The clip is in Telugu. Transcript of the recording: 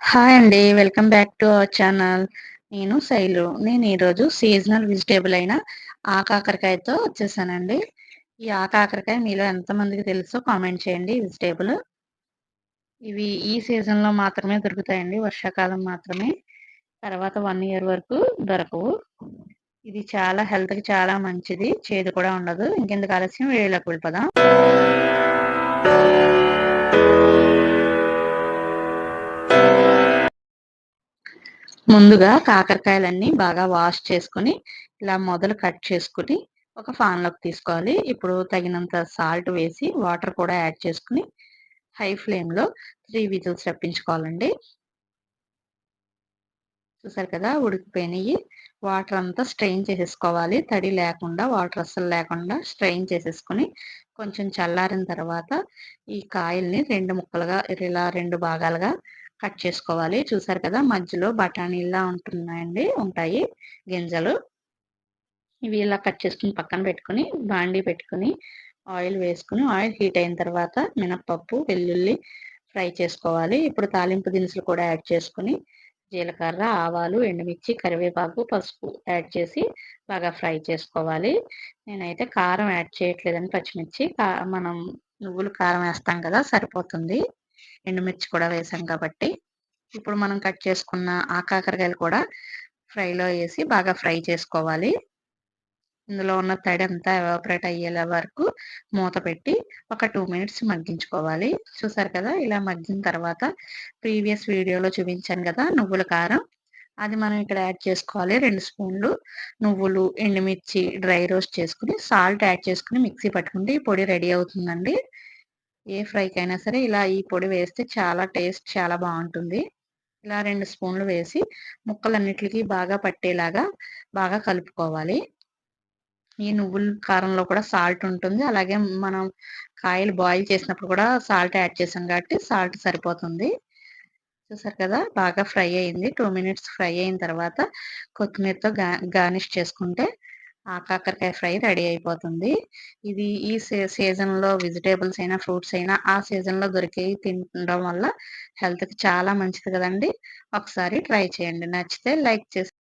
హాయ్ అండి. Welcome back to our channel. నేను శైలు. నేను ఈరోజు సీజనల్ వెజిటేబుల్ అయిన ఆకాకరకాయతో వచ్చేసానండి. ఈ ఆకాకరకాయ మీలో ఎంతమందికి తెలుసో కామెంట్ చేయండి వెజిటేబుల్ ఇవి ఈ సీజన్‌లో మాత్రమే దొరుకుతాయండి. వర్షాకాలం మాత్రమే. తర్వాత వన్ ఇయర్ వరకు దొరకవు. ఇది చాలా హెల్త్‌కి చాలా మంచిది. చేదు కూడా ఉండదు. ఇంకెందుకు ఆలస్యం వీడియోలోకి వెళ్ళిపోదాం. ముందుగా కాకరకాయలన్నీ బాగా వాష్ చేసుకొని, ఇలా మొదలు కట్ చేసుకుని ఒక పాన్‌లోకి తీసుకోవాలి. ఇప్పుడు తగినంత సాల్ట్ వేసి, వాటర్ కూడా యాడ్ చేసుకొని, హై ఫ్లేమ్‌లో త్రీ విజిల్స్ రప్పించుకోవాలండి. చూసారు కదా! ఉడికిపోయినాయి వాటర్ అంతా స్ట్రెయిన్ చేసేసుకోవాలి. తడి లేకుండా, వాటర్ అస్సలు లేకుండా స్ట్రెయిన్ చేసేసుకొని, కొంచెం చల్లారిన తర్వాత, ఈ కాయల్ని రెండు ముక్కలుగా ఇలా రెండు భాగాలుగా కట్ చేసుకోవాలి. చూసారు కదా! మధ్యలో బఠానీలా ఉంటున్నాయండి ఉంటాయి గింజలు. ఇవి ఇలా కట్ చేసుకొని పక్కన పెట్టుకొని, బాండీ పెట్టుకొని, ఆయిల్ వేసుకుని ఆయిల్ హీట్ అయిన తర్వాత మినప్పప్పు వెల్లుల్లి ఫ్రై చేసుకోవాలి. ఇప్పుడు తాలింపు దినుసులు కూడా యాడ్ చేసుకొని, జీలకర్ర, ఆవాలు, ఎండుమిర్చి, కరివేపాకు, పసుపు యాడ్ చేసి బాగా ఫ్రై చేసుకోవాలి. నేనైతే కారం యాడ్ చేయట్లేదని పచ్చిమిర్చి. కా మనం నువ్వులు కారం వేస్తాం కదా! సరిపోతుంది. ఎండుమిర్చి కూడా వేసాం కాబట్టి. ఇప్పుడు మనం కట్ చేసుకున్న ఆ కాకరకాయలు కూడా ఫ్రైలో వేసి బాగా ఫ్రై చేసుకోవాలి. ఇందులో ఉన్న తడి అంతా ఎవాపరేట్ అయ్యేలా వరకు మూత పెట్టి ఒక టూ మినిట్స్ మగ్గించుకోవాలి. చూసారు కదా! ఇలా మగ్గిన తర్వాత ప్రీవియస్ వీడియోలో చూపించాను కదా! నువ్వుల కారం. అది మనం ఇక్కడ యాడ్ చేసుకోవాలి. రెండు స్పూన్లు నువ్వులు, ఎండుమిర్చి డ్రై రోస్ట్ చేసుకుని సాల్ట్ యాడ్ చేసుకుని మిక్సీ పట్టుకుంటే ఈ పొడి రెడీ అవుతుందండి. ఏ ఫ్రైకైనా సరే ఇలా ఈ పొడి వేస్తే చాలా టేస్ట్ చాలా బాగుంటుంది ఇలా రెండు స్పూన్లు వేసి ముక్కలన్నిటికీ బాగా పట్టేలాగా బాగా కలుపుకోవాలి. ఈ నువ్వుల కారంలో కూడా సాల్ట్ ఉంటుంది. అలాగే మనం కాయలు బాయిల్ చేసినప్పుడు కూడా సాల్ట్ యాడ్ చేసాం కాబట్టి సాల్ట్ సరిపోతుంది. చూసారు కదా! బాగా ఫ్రై అయింది. టూ మినిట్స్ ఫ్రై అయిన తర్వాత కొత్తిమీరతో గా గార్నిష్ చేసుకుంటే ఆ కాకరకాయ ఫ్రై రెడీ అయిపోతుంది. ఇది ఈ సీజన్ సీజన్‌లో వెజిటేబుల్స్ అయినా, ఫ్రూట్స్ అయినా ఆ సీజన్‌లో దొరికేవి తినడం వల్ల హెల్త్‌కి చాలా మంచిది కదండి ఒకసారి ట్రై చేయండి. నచ్చితే లైక్ చేసి